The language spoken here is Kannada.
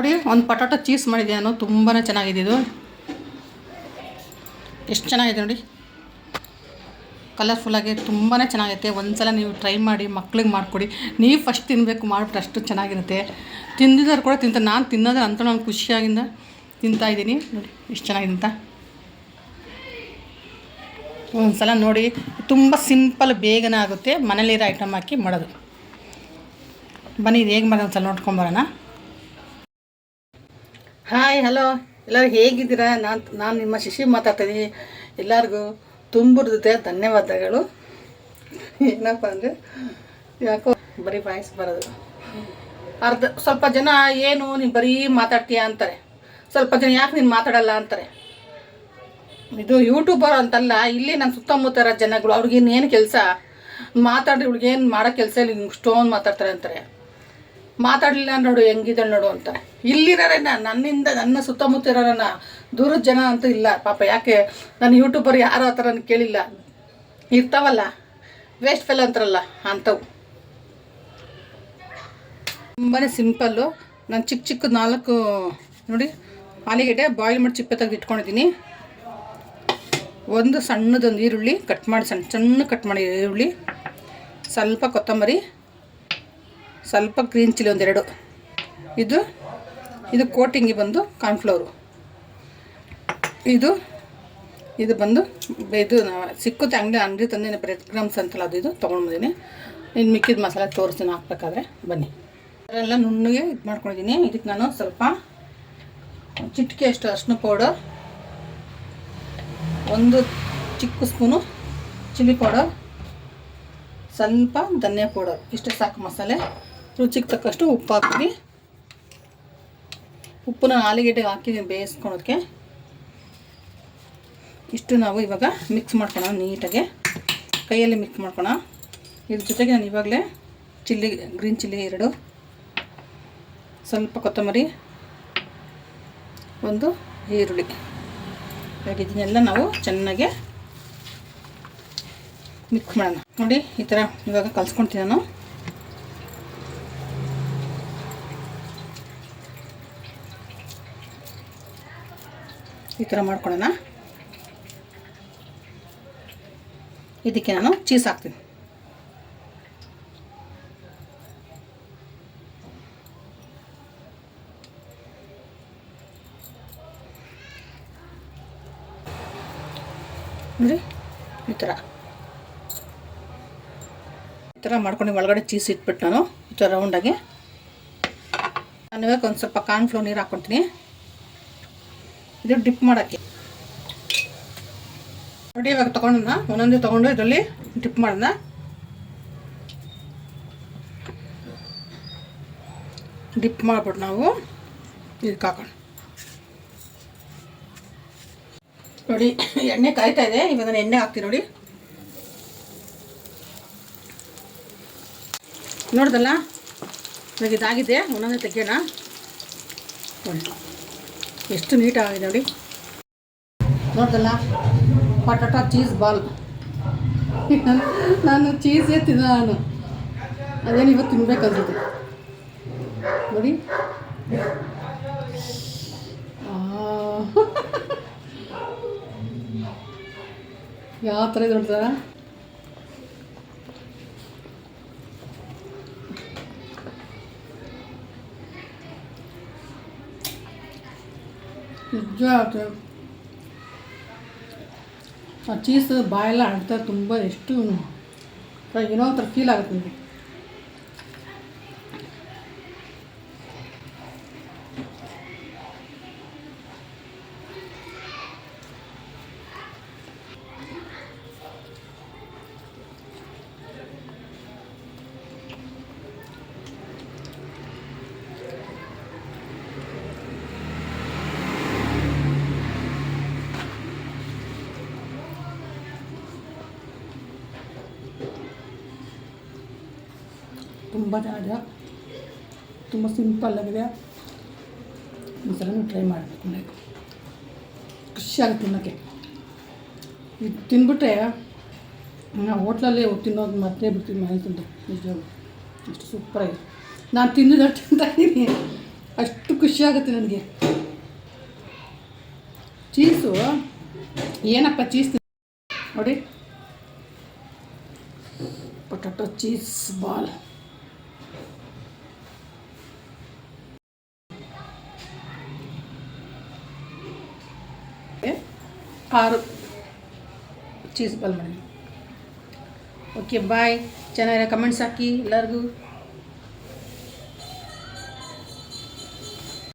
ನೋಡಿ, ಒಂದು ಪಟಾಟೊ ಚೀಸ್ ಮಾಡಿದೆ ನಾನು ತುಂಬಾ ಚೆನ್ನಾಗಿದೆ ಇದು. ಎಷ್ಟು ಚೆನ್ನಾಗಿದೆ ನೋಡಿ. ಕಲರ್ಫುಲ್ಲಾಗಿ ತುಂಬಾ ಚೆನ್ನಾಗೈತೆ. ಒಂದ್ಸಲ ನೀವು ಟ್ರೈ ಮಾಡಿ, ಮಕ್ಳಿಗೆ ಮಾಡಿಕೊಡಿ. ನೀವು ಫಸ್ಟ್ ತಿನ್ನಬೇಕು ಮಾಡಿಬಿಟ್ರೆ ಅಷ್ಟು ಚೆನ್ನಾಗಿರುತ್ತೆ. ತಿಂದಿದ್ದವ್ರು ಕೂಡ ತಿಂತಾರೆ. ನಾನು ತಿನ್ನೋದು ಅಂತ ನಾನು ಖುಷಿಯಾಗಿಂದ ತಿಂತಾ ಇದ್ದೀನಿ. ನೋಡಿ, ಎಷ್ಟು ಚೆನ್ನಾಗಿದೆ ಅಂತ. ಒಂದ್ಸಲ ನೋಡಿ, ತುಂಬ ಸಿಂಪಲ್ ಬೇಗನೆ ಆಗುತ್ತೆ. ಮನೇಲಿರೋ ಐಟಮ್ ಹಾಕಿ ಮಾಡೋದು. ಬನ್ನಿ, ಇದು ಹೇಗೆ ಮಾಡೋದು ಒಂದ್ಸಲ ನೋಡ್ಕೊಂಬರೋಣ ಹಾಯ್ ಹಲೋ ಎಲ್ಲರೂ ಹೇಗಿದ್ದೀರಾ? ನಾನು ನಾನು ನಿಮ್ಮ ಶಿಶಿ ಮಾತಾಡ್ತೀನಿ ಎಲ್ಲರಿಗೂ ತುಂಬುರ್ದಿದೆ ಧನ್ಯವಾದಗಳು. ಏನಪ್ಪ ಅಂದರೆ, ಯಾಕೋ ಬರೀ ವಾಯ್ಸ್ ಬರೋದು. ಅರ್ಧ ಸ್ವಲ್ಪ ಜನ, ಏನು ನೀನು ಬರೀ ಮಾತಾಡ್ತೀಯಾ ಅಂತಾರೆ. ಸ್ವಲ್ಪ ಜನ ಯಾಕೆ ನೀನು ಮಾತಾಡಲ್ಲ ಅಂತಾರೆ. ಇದು ಯೂಟ್ಯೂಬರ್ ಅಂತಲ್ಲ, ಇಲ್ಲಿ ನನ್ನ ಸುತ್ತಮುತ್ತ ಇರೋ ಜನಗಳು ಅವ್ರಿಗೇನು ಕೆಲಸ? ಮಾತಾಡಿ ಇವ್ಳಿಗೇನು ಮಾಡೋ ಕೆಲಸ ಇಲ್ಲಿ ಸ್ಟೋನ್ ಮಾತಾಡ್ತಾರೆ ಅಂತಾರೆ. ಮಾತಾಡಲಿಲ್ಲ ನೋಡು ಹೆಂಗಿದ್ದಾಳೆ ನೋಡು ಅಂತ. ಇಲ್ಲಿರೋರೇನ ನನ್ನಿಂದ, ನನ್ನ ಸುತ್ತಮುತ್ತ ಇರೋರನ್ನ ದೂರದ ಜನ ಅಂತೂ ಇಲ್ಲ. ಪಾಪ ಯಾಕೆ ನಾನು ಯೂಟ್ಯೂಬರ್ ಯಾರು ಆ ಥರ ಕೇಳಿಲ್ಲ. ಇರ್ತಾವಲ್ಲ ವೇಸ್ಟ್ ಫೆಲ್ ಅಂತಾರಲ್ಲ, ಅಂಥವು. ತುಂಬಾ ಸಿಂಪಲ್ಲು ನಾನು ಚಿಕ್ಕ ಚಿಕ್ಕ ನಾಲ್ಕು, ನೋಡಿ, ಆಲಿಗೆಡ್ಡೆ ಬಾಯ್ಲ್ ಮಾಡಿ ಚಿಪ್ಪೆ ತೆಗೆದು ಇಟ್ಕೊಂಡಿದ್ದೀನಿ. ಒಂದು ಸಣ್ಣದೊಂದು ಈರುಳ್ಳಿ ಕಟ್ ಮಾಡಿ, ಸಣ್ಣ ಸಣ್ಣ ಕಟ್ ಮಾಡಿ ಈರುಳ್ಳಿ. ಸ್ವಲ್ಪ ಕೊತ್ತಂಬರಿ. ಸ್ವಲ್ಪ ಗ್ರೀನ್ ಚಿಲ್ಲಿ ಒಂದೆರಡು. ಇದು ಇದು ಕೋಟಿಂಗಿ ಬಂದು ಕಾರ್ನ್ಫ್ಲವರು ಇದು ಇದು ಬಂದು ಇದು ಸಿಕ್ಕುತ್ತೆ ಅಂಗಡಿ ಅಂಗಡಿ ತಂದಿನ ಬ್ರೆಡ್ ಕ್ರಮ್ಸ್ ಅಂತಲ್ಲ ಅದು, ಇದು ತೊಗೊಂಡು ಬಂದೀನಿ ಇನ್ನು ಮಿಕ್ಕಿದ ಮಸಾಲೆ ತೋರಿಸ್ತೀನಿ ಹಾಕ್ಬೇಕಾದ್ರೆ, ಬನ್ನಿ. ಅದೆಲ್ಲ ನುಣ್ಣಗೆ ಇದು ಮಾಡ್ಕೊಂಡಿದ್ದೀನಿ. ಇದಕ್ಕೆ ನಾನು ಸ್ವಲ್ಪ ಚಿಟಿಕೆ ಅಷ್ಟು, ಅರ್ಶಿನ ಪೌಡರ್, ಒಂದು ಚಿಕ್ಕ ಸ್ಪೂನು ಚಿಲ್ಲಿ ಪೌಡರ್, ಸ್ವಲ್ಪ ಧನಿಯಾ ಪೌಡರ್. ಇಷ್ಟು ಸಾಕು ಮಸಾಲೆ. ರುಚಿಗೆ ತಕ್ಕಷ್ಟು ಉಪ್ಪು ಹಾಕ್ತೀವಿ ಉಪ್ಪನ್ನ ಆಲೂಗೆಡ್ಡೆಗೆ ಹಾಕಿದ್ದೀನಿ ಬೇಯಿಸ್ಕೊಳೋದಕ್ಕೆ. ಇಷ್ಟು ನಾವು ಇವಾಗ ಮಿಕ್ಸ್ ಮಾಡ್ಕೊಳೋಣ ನೀಟಾಗಿ. ಕೈಯಲ್ಲಿ ಮಿಕ್ಸ್ ಮಾಡ್ಕೊಳ ಇದ್ರ ಜೊತೆಗೆ ನಾನು ಇವಾಗಲೇ ಚಿಲ್ಲಿ ಗ್ರೀನ್ ಚಿಲ್ಲಿ ಎರಡು. ಸ್ವಲ್ಪ ಕೊತ್ತಂಬರಿ. ಒಂದು ಈರುಳ್ಳಿ. ಇವಾಗ ಇದನ್ನೆಲ್ಲ ನಾವು ಚೆನ್ನಾಗೆ ಮಿಕ್ಸ್ ಮಾಡೋಣ. ನೋಡಿ, ಈ ಥರ ಇವಾಗ ಕಲ್ಸ್ಕೊಳ್ತೀನಿ ನಾನು. ಈ ಥರ ಮಾಡ್ಕೊಳ್ಳೋಣ. ಇದಕ್ಕೆ ನಾನು ಚೀಸ್ ಹಾಕ್ತೀನಿ. ನೋಡಿ, ಈ ಥರ. ಈ ಥರ ಮಾಡ್ಕೊಂಡು ಒಳಗಡೆ ಚೀಸ್ ಇಟ್ಬಿಟ್ಟು ನಾನು ಈ ಥರ ರೌಂಡಾಗಿ ನಾನು ಒಂದು ಸ್ವಲ್ಪ ಕಾರ್ನ್ಫ್ಲೋರ್ ನೀರು ಹಾಕ್ಕೊಳ್ತೀನಿ ಇದು ಡಿಪ್ ಮಾಡೋಕ್ಕೆ. ನೋಡಿ, ಇವಾಗ ತೊಗೊಂಡನ್ನ, ಒಂದೊಂದು ತೊಗೊಂಡು ಇದರಲ್ಲಿ ಡಿಪ್ ಮಾಡೋಣ. ಡಿಪ್ ಮಾಡ್ಬಿಟ್ಟು ನಾವು ಇದಕ್ಕೆ ಹಾಕೋಣ. ನೋಡಿ, ಎಣ್ಣೆ ಕಾಯ್ತಾ ಇದೆ. ಇವಾಗ ನಾನು ಎಣ್ಣೆ ಹಾಕ್ತೀನಿ ನೋಡಿ. ನೋಡ್ದಲ್ಲ? ನನಗೆ ಇದಾಗಿದೆ. ಒಂದೊಂದೇ ತೆಗಿಯೋಣ. ನೋಡಿ. ಎಷ್ಟು ನೀಟಾಗಿದೆ ನೋಡಿ. ನೋಡ್ದಲ್ಲ? ಪಟಾಟ ಚೀಸ್ ಬಾಲ್ ನಾನು ಚೀಸೇ ತಿನ್ನ ನಾನು. ಅದೇನು ಇವತ್ತು ತಿನ್ಬೇಕು ಅನ್ಸುತ್ತೆ. ನೋಡಿ. ಯಾವ ಥರ ಇದು ನೋಡ್ತಾರ ನಿಜ ಆಯ್ತು ಆ ಚೀಸ್ ಬಾಯೆಲ್ಲ ಆಡ್ತಾ ತುಂಬ ಎಷ್ಟು ಏನೋ ಒಂಥರ ಫೀಲ್ ಆಗುತ್ತೆ ನನಗೆ ತುಂಬ ಚೆನ್ನಾಗಿದೆ ತುಂಬ ಸಿಂಪಲ್ ಆಗಿದೆ. ಒಂದ್ಸಲ ನೀವು ಟ್ರೈ ಮಾಡಬೇಕು ನನಗೆ ಖುಷಿಯಾಗುತ್ತೆ ತಿನ್ನೋಕ್ಕೆ. ಇದು ತಿಂದ್ಬಿಟ್ರೆ ನಾವು ಹೋಟ್ಲಲ್ಲಿ ತಿನ್ನೋದು ಮತ್ತೆ ಬಿಡ್ತೀನಿ ಮನೇಲಿ ತಿಂದು. ನಿಜವಾಗ್ಲು. ಅಷ್ಟು ಸೂಪರಾಗಿ ನಾನು ತಿಂದಿದ್ದು ತಿಂತಾಯಿದ್ದೀನಿ ಅಷ್ಟು ಖುಷಿಯಾಗುತ್ತೆ ನನಗೆ. ಚೀಸು, ಏನಪ್ಪ ಚೀಸ್ ನೋಡಿ. Potato cheese ball. ಆರು ಚೀಸ್ ಬಾಲ್ ಮಾಡಿ ಓಕೆ ಬಾಯ್ ಚೆನ್ನಾಗಿರೋ ಕಮೆಂಟ್ಸ್ ಹಾಕಿ ಎಲ್ಲರಿಗೂ